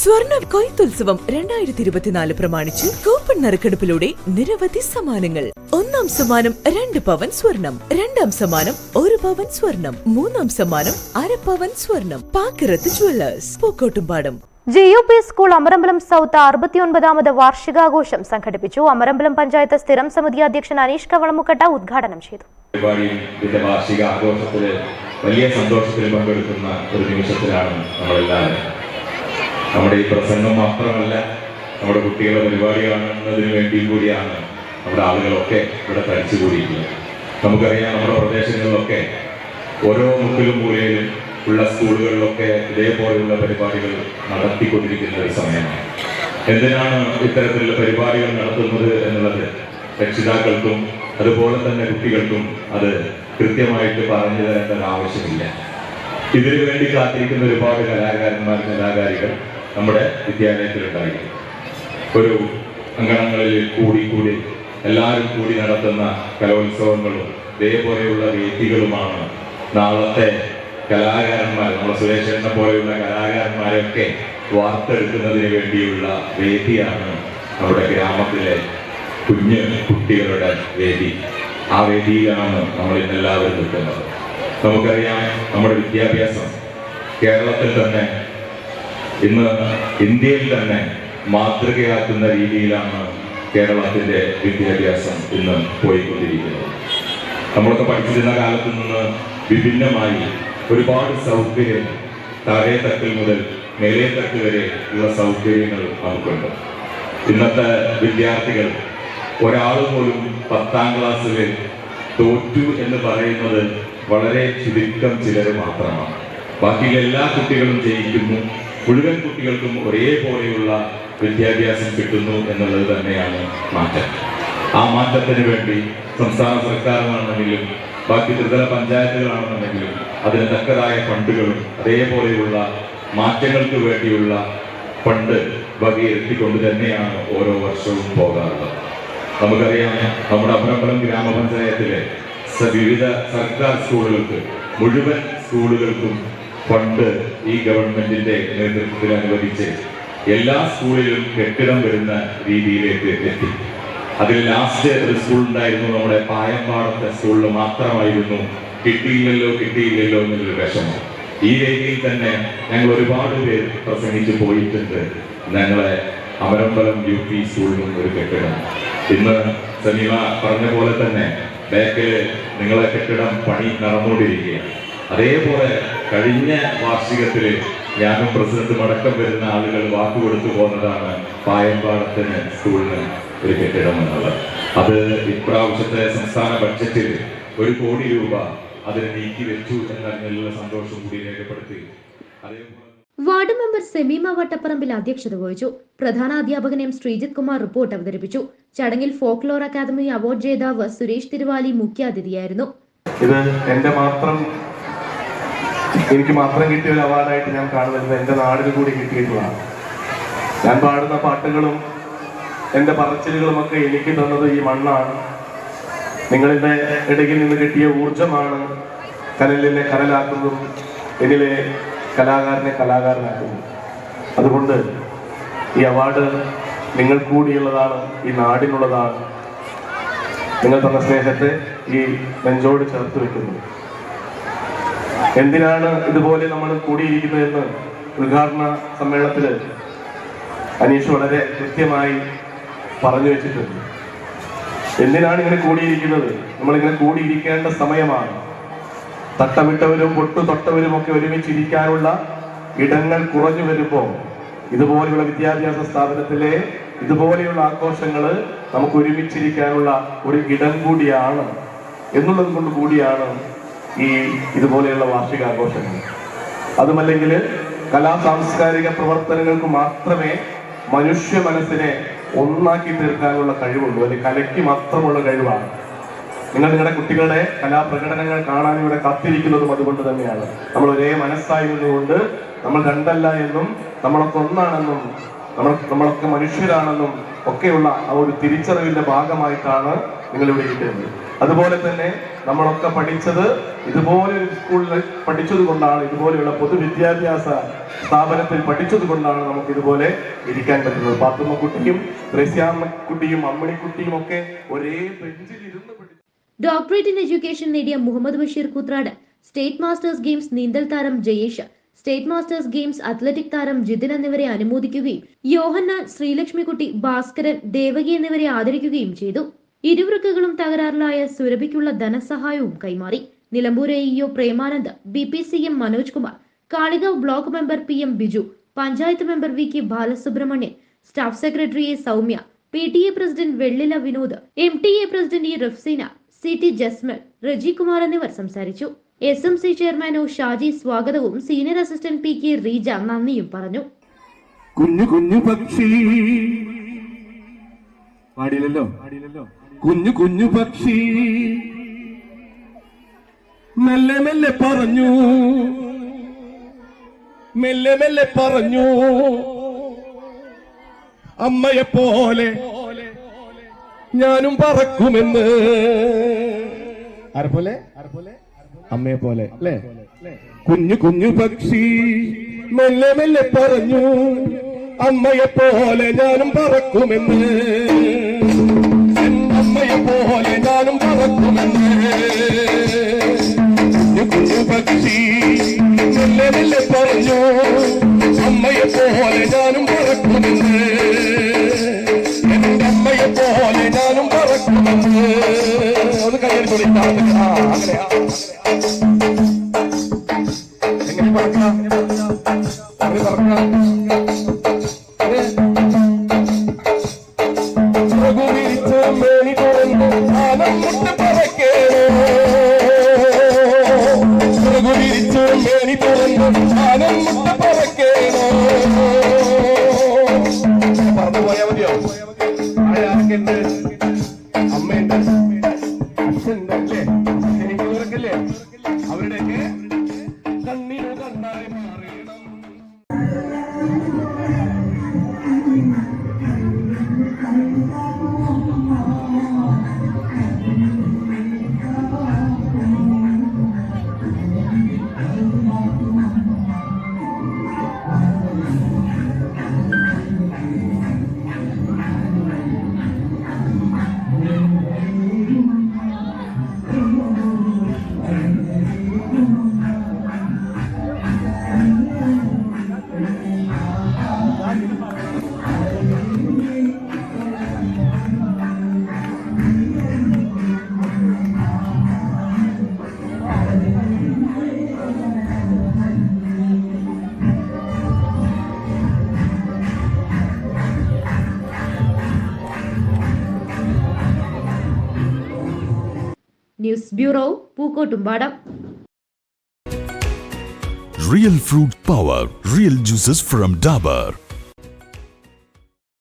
സ്വർണ കൊയ്ത്തുത്സവം രണ്ടായിരത്തി ഇരുപത്തിനാല് പ്രമാണിച്ച് കൂപ്പൺ നറുക്കെടുപ്പിലൂടെ നിരവധി സമ്മാനങ്ങൾ. ഒന്നാം സമ്മാനം രണ്ട് പവൻ സ്വർണം രണ്ടാം സമ്മാനം ഒരു പവൻ സ്വർണം മൂന്നാം സമ്മാനം അര പവൻ സ്വർണം. Pakkirath jewellers Pookkottumpadam. G U P school Amarambalam south അറുപത്തിയൊൻപതാമത് വാർഷികാഘോഷം സംഘടിപ്പിച്ചു. അമരമ്പലം പഞ്ചായത്ത് സ്ഥിരം സമിതി അധ്യക്ഷൻ അനീഷ് കവളമുക്കട്ട ഉദ്ഘാടനം ചെയ്തു. പരിപാടിയിൽ ഇതിന്റെ വാർഷിക ആഘോഷത്തിൽ വലിയ സന്തോഷത്തിൽ പങ്കെടുക്കുന്ന ഒരു നിമിഷത്തിലാണ് നമ്മളെല്ലാവരും നമ്മുടെ ഈ പ്രസംഗം മാത്രമല്ല നമ്മുടെ കുട്ടികളുടെ പരിപാടി കാണുന്നതിന് വേണ്ടിയും കൂടിയാണ് നമ്മുടെ ആളുകളൊക്കെ ഇവിടെ തടിച്ചുകൂടിയിരിക്കുന്നത് നമുക്കറിയാം നമ്മുടെ പ്രദേശങ്ങളിലൊക്കെ ഓരോ മുക്കിലും മൂലയിലും ഉള്ള സ്കൂളുകളിലൊക്കെ ഇതേപോലെയുള്ള പരിപാടികൾ നടത്തിക്കൊണ്ടിരിക്കുന്ന ഒരു സമയമാണ്. എന്തിനാണ് ഇത്തരത്തിലുള്ള പരിപാടികൾ നടത്തുന്നത് എന്നുള്ളത് രക്ഷിതാക്കൾക്കും അതുപോലെ തന്നെ കുട്ടികൾക്കും അത് കൃത്യമായിട്ട് പറഞ്ഞു തരേണ്ട ഒരു ആവശ്യമില്ല. ഇതിനു വേണ്ടി കാത്തിരിക്കുന്ന ഒരുപാട് കലാകാരന്മാർ കലാകാരികൾ നമ്മുടെ വിദ്യാലയത്തിലുണ്ടായിരിക്കും. ഒരു അങ്കണങ്ങളിൽ കൂടി കൂടി എല്ലാവരും കൂടി നടത്തുന്ന കലോത്സവങ്ങളും ഇതേപോലെയുള്ള വേദികളുമാണ്. നാളത്തെ കലാകാരന്മാർ നമ്മുടെ സുരേഷനെ പോലെയുള്ള കലാകാരന്മാരെയൊക്കെ വാർത്തെടുക്കുന്നതിന് വേണ്ടിയുള്ള വേദിയാണ് നമ്മുടെ ഗ്രാമത്തിലെ കുഞ്ഞ് കുട്ടികളുടെ വേദി. ആ വേദിയിലാണ് നമ്മൾ ഇന്നെല്ലാവരും നിൽക്കുന്നത്. നമുക്കറിയാം നമ്മുടെ വിദ്യാഭ്യാസം കേരളത്തിൽ തന്നെ ഇന്ന് ഇന്ത്യയിൽ തന്നെ മാതൃകയാക്കുന്ന രീതിയിലാണ് കേരളത്തിന്റെ വിദ്യാഭ്യാസം ഇന്ന് പോയിക്കൊണ്ടിരിക്കുന്നത്. നമ്മളൊക്കെ പഠിച്ചിരുന്ന കാലത്ത് നിന്ന് വിഭിന്നമായി ഒരുപാട് സൗകര്യം താഴെ തട്ടിൽ മുതൽ മേലേ തട്ട് വരെ ഉള്ള സൗകര്യങ്ങൾ നമുക്കുണ്ട്. ഇന്നത്തെ വിദ്യാർത്ഥികൾ ഒരാൾ പോലും പത്താം ക്ലാസ്സിൽ തോറ്റു എന്ന് പറയുന്നത് വളരെ ചുരുക്കം ചിലർ മാത്രമാണ്. ബാക്കിയുള്ള എല്ലാ കുട്ടികളും ജയിക്കുന്നു. മുഴുവൻ കുട്ടികൾക്കും ഒരേപോലെയുള്ള വിദ്യാഭ്യാസം കിട്ടുന്നു എന്നുള്ളത് തന്നെയാണ് മാറ്റം. ആ മാറ്റത്തിന് വേണ്ടി സംസ്ഥാന സർക്കാരാണെന്നെങ്കിലും ബാക്കി ത്രിതല പഞ്ചായത്തുകളാണെന്നുണ്ടെങ്കിലും അതിന് തക്കതായ ഫണ്ടുകളും അതേപോലെയുള്ള മാറ്റങ്ങൾക്ക് വേണ്ടിയുള്ള ഫണ്ട് വകയിരുത്തിക്കൊണ്ട് തന്നെയാണ് ഓരോ വർഷവും പോകാറുള്ളത്. നമുക്കറിയാം നമ്മുടെ അമരമ്പലം ഗ്രാമപഞ്ചായത്തിലെ വിവിധ സർക്കാർ സ്കൂളുകൾക്ക് മുഴുവൻ സ്കൂളുകൾക്കും ഫണ്ട് ഈ ഗവൺമെന്റിന്റെ നേതൃത്വത്തിൽ അനുവദിച്ച് എല്ലാ സ്കൂളിലും കെട്ടിടം വരുന്ന രീതിയിലേക്ക് എത്തി. അതിൽ ലാസ്റ്റ് ഒരു സ്കൂൾ ഉണ്ടായിരുന്നു. നമ്മുടെ പായമ്പാടത്തെ സ്കൂളിൽ മാത്രമായിരുന്നു. കിട്ടിയില്ലല്ലോ കിട്ടിയില്ലല്ലോ എന്നൊരു വിഷമം. ഈ രീതിയിൽ തന്നെ ഞങ്ങൾ ഒരുപാട് പേര് പ്രസംഗിച്ച് പോയിട്ടുണ്ട്. ഞങ്ങളെ അമരമ്പലം യു പി സ്കൂളിലും ഒരു കെട്ടിടം. ഇന്ന് സനീമ പറഞ്ഞ പോലെ തന്നെ ബാക്കിൽ നിങ്ങളെ കെട്ടിടം പണി നടന്നുകൊണ്ടിരിക്കുകയാണ്. അതേപോലെ കഴിഞ്ഞ വാർഷികത്തിൽ ഞാനും പ്രസിഡന്റും അടക്കം വരുന്ന ആളുകൾ വാക്കുകൊടുത്തു പോകുന്നതാണ് പായമ്പാടത്തിന് സ്കൂളിന് ഒരു കെട്ടിടം എന്നുള്ളത്. അത് ഇപ്രാവശ്യത്തെ സംസ്ഥാന ബഡ്ജറ്റിൽ ഒരു കോടി രൂപ അതിന് നീക്കി വെച്ചു എന്നതിനുള്ള സന്തോഷം കൂടി രേഖപ്പെടുത്തി. അതേപോലെ വാർഡ് മെമ്പർ സെമീമ വട്ടപ്പറമ്പിൽ അധ്യക്ഷത വഹിച്ചു. പ്രധാന അധ്യാപകൻ എം ശ്രീജിത് കുമാർ റിപ്പോർട്ട് അവതരിപ്പിച്ചു. ചടങ്ങിൽ ഫോക്ലോർ അക്കാദമി അവാർഡ് ജേതാവ് സുരേഷ് തിരുവാലി മുഖ്യാതിഥിയായിരുന്നു. ഇത് എന്റെ മാത്രം എനിക്ക് മാത്രം കിട്ടിയ ഒരു അവാർഡായിട്ട് ഞാൻ കാണുന്നത് എന്റെ നാടിന് കൂടി കിട്ടിയിട്ടുള്ളതാണ്. ഞാൻ പാടുന്ന പാട്ടുകളും എന്റെ പറച്ചിലുകളുമൊക്കെ എനിക്ക് തന്നത് ഈ മണ്ണാണ്. നിങ്ങളുടെ ഇടയിൽ നിന്ന് കിട്ടിയ ഊർജമാണ് കനലിനെ കനലാക്കുന്നതും എന്നിലെ കലാകാരനെ കലാകാരനാക്കുന്നു. അതുകൊണ്ട് ഈ അവാർഡ് നിങ്ങൾ കൂടിയുള്ളതാണ് ഈ നാടിനുള്ളതാണ്. നിങ്ങൾ തന്ന സ്നേഹത്തെ ഈ നെഞ്ചോട് ചേർത്ത് വെക്കുന്നു. എന്തിനാണ് ഇതുപോലെ നമ്മൾ കൂടിയിരിക്കുന്നതെന്ന് ഉദ്ഘാടന സമ്മേളനത്തിൽ അനീഷ് വളരെ കൃത്യമായി പറഞ്ഞു വെച്ചിട്ടുണ്ട്. എന്തിനാണ് ഇങ്ങനെ കൂടിയിരിക്കുന്നത്? നമ്മളിങ്ങനെ കൂടിയിരിക്കേണ്ട സമയമാണ്. തട്ടമിട്ടവരും പൊട്ടു തൊട്ടവരും ഒക്കെ ഒരുമിച്ചിരിക്കാനുള്ള ഇടങ്ങൾ കുറഞ്ഞു വരുമ്പോൾ ഇതുപോലെയുള്ള വിദ്യാഭ്യാസ സ്ഥാപനത്തിലെ ഇതുപോലെയുള്ള ആഘോഷങ്ങൾ നമുക്ക് ഒരുമിച്ചിരിക്കാനുള്ള ഒരു ഇടം കൂടിയാണ്. എന്നുള്ളത് കൊണ്ട് കൂടിയാണ് ഈ ഇതുപോലെയുള്ള വാർഷികാഘോഷങ്ങൾ. അതുമല്ലെങ്കിൽ കലാ സാംസ്കാരിക പ്രവർത്തനങ്ങൾക്ക് മാത്രമേ മനുഷ്യ മനസ്സിനെ ഒന്നാക്കി തീർക്കാനുള്ള കഴിവുള്ളൂ. അത് കലയ്ക്ക് മാത്രമുള്ള കഴിവാണ്. നിങ്ങൾ നിങ്ങളുടെ കുട്ടികളുടെ കലാപ്രകടനങ്ങൾ കാണാൻ ഇവിടെ കാത്തിരിക്കുന്നതും അതുകൊണ്ട് തന്നെയാണ്. നമ്മൾ ഒരേ മനസ്സായി നിന്നുകൊണ്ട് നമ്മൾ രണ്ടല്ല എന്നും നമ്മളൊക്കെ ഒന്നാണെന്നും നമ്മൾ നമ്മളൊക്കെ മനുഷ്യരാണെന്നും ഒക്കെയുള്ള ആ ഒരു തിരിച്ചറിവിന്റെ ഭാഗമായിട്ടാണ് നിങ്ങൾ ഇവിടെ ഇരിക്കുന്നത് അതുപോലെ തന്നെ നമ്മളൊക്കെ പഠിച്ചത് ഇതുപോലെ ഒരു സ്കൂളിൽ പഠിച്ചത് കൊണ്ടാണ് ഇതുപോലെയുള്ള പൊതുവിദ്യാഭ്യാസ സ്ഥാപനത്തിൽ പഠിച്ചത് കൊണ്ടാണ് നമുക്ക് ഇതുപോലെ ഇരിക്കാൻ പറ്റുന്നത്. പാത്തുമ്മക്കുട്ടിയും ത്രേസ്യാമ്മക്കുട്ടിയും അമ്മണിക്കുട്ടിയും ഒക്കെ ഒരേ ബെഞ്ചിൽ ഇരുന്ന് ഡോക്ടറേറ്റ് ഇൻ എഡ്യൂക്കേഷൻ നേടിയ Muhammad Basheer Koothrad state masters games നീന്തൽ താരം Jayesh state masters games athletic താരം ജിതിൻ എന്നിവരെ അനുമോദിക്കുകയും യോഹന്നാൻ ശ്രീലക്ഷ്മിക്കുട്ടി ഭാസ്കരൻ ദേവകി എന്നിവരെ ആദരിക്കുകയും ചെയ്തു. ഇരുവൃക്കകളും തകരാറിലായ സുരഭിക്കുള്ള ധനസഹായവും കൈമാറി. Nilambur EO Premanand B P C M Manoj Kumar Kalikavu block member P M Biju panchayat member V K Balasubramanian staff secretary A Soumya P T A president Vellila Vinod M T A president E Rafseena C T Jasmal Reji Kumar എന്നിവർ സംസാരിച്ചു. S M C chairman O Shaji സ്വാഗതവും senior assistant P K Reeja നന്ദിയും പറഞ്ഞു. കുഞ്ഞു കുഞ്ഞു പക്ഷി. പാടിയില്ലല്ലോ? കുഞ്ഞു കുഞ്ഞു പക്ഷി മെല്ലെ മെല്ലെ പറഞ്ഞു. മെല്ലെ മെല്ലെ പറഞ്ഞു. അമ്മയെ പോലെ ഞാനും പറക്കുമെന്ന്. ആരെപ്പോലെ? അമ്മയെ പോലെ അല്ലേ? കുഞ്ഞു കുഞ്ഞു പക്ഷി മെല്ലെ മെല്ലെ പറഞ്ഞു. അമ്മയെ പോലെ ഞാനും പറക്കുമെന്ന്. പക്ഷി മെല്ലെ മെല്ലെ പറഞ്ഞു അമ്മയെ പോലെ ഞാനും പറക്കുമെന്ന്. എന്റെ അമ്മയെ പോലെ ഞാനും പറക്കുമെന്ന്. ഒന്ന് കയ്യിൽ അങ്ങനെയാ എങ്ങനെ പറക്കാം? എങ്ങനെ പറക്കാം news bureau Pookkottumpadam Real fruit power, real juices from Dabur.